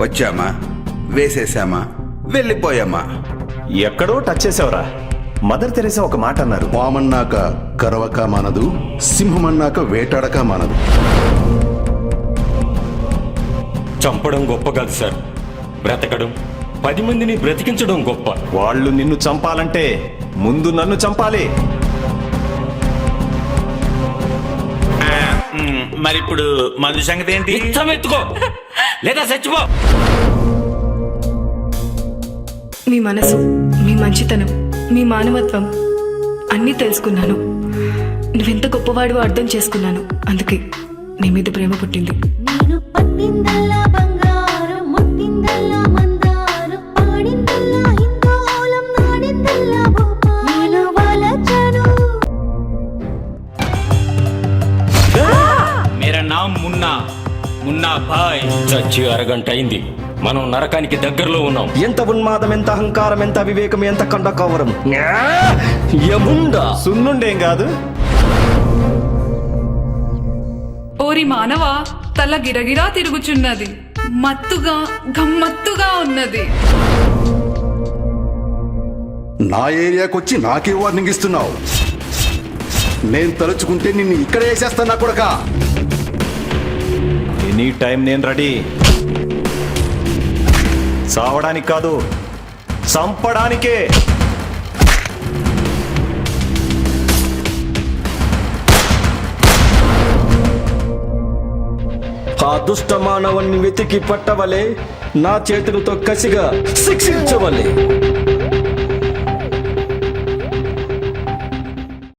వచ్చామా? వేసేసామా? వెళ్ళిపోయామా? ఎక్కడో టచ్ చేసావురా. మదర్ తెరేసా ఒక మాట అన్నారు. పామన్నాక కరవక మానదు సింహమన్నాక వేటాడక మానదు. చంపడం గొప్ప కాదు సార్. బ్రతకడం పది మందిని బ్రతికించడం గొప్ప. వాళ్ళు నిన్ను చంపాలంటే ముందు నన్ను చంపాలి. మరి ఇప్పుడు మందు సంగతి ఏంటి? ఎత్తుకో. లేదా చచ్చిపో. మీ మనసు మీ మంచితనం మీ మానవత్వం అన్నీ తెలుసుకున్నాను. నువ్వెంత గొప్పవాడివో అర్థం చేసుకున్నాను. అందుకే నీ మీద ప్రేమ పుట్టింది. నేను పట్టిందల్లా బంగారం ముట్టిందల్లా మందారం పాడిందల్లా హిందోళం నాడిందల్లా భూపాలం నేను వలచను మేరా నామ్ మున్నా మున్నా భాయ్. చచ్చి అరగంట అయింది. మనం నరకానికి దగ్గరలో ఉన్నాం. ఎంత ఉన్మాదం ఎంత అహంకారం ఎంత వివేకం ఎంత కండకవరం యముండా సున్నుండేం కాదు. ఓరి మానవా తల గిరగిరా తిరుగుచున్నది. మత్తుగా గమ్మత్తుగా ఉన్నది. నా ఏరియాకి వచ్చి నాకే వార్నింగ్ ఇస్తున్నావు. నేను తలుచుకుంటే నిన్ను ఇక్కడ వేసేస్తాను నా కొడకా. నీ టైం నేను రెడీ. సావడానికి కాదు చంపడానికే. ఆ దుష్ట మానవుణ్ణి వెతికి పట్టవలే నా చేతులతో కసిగా శిక్షించవలే.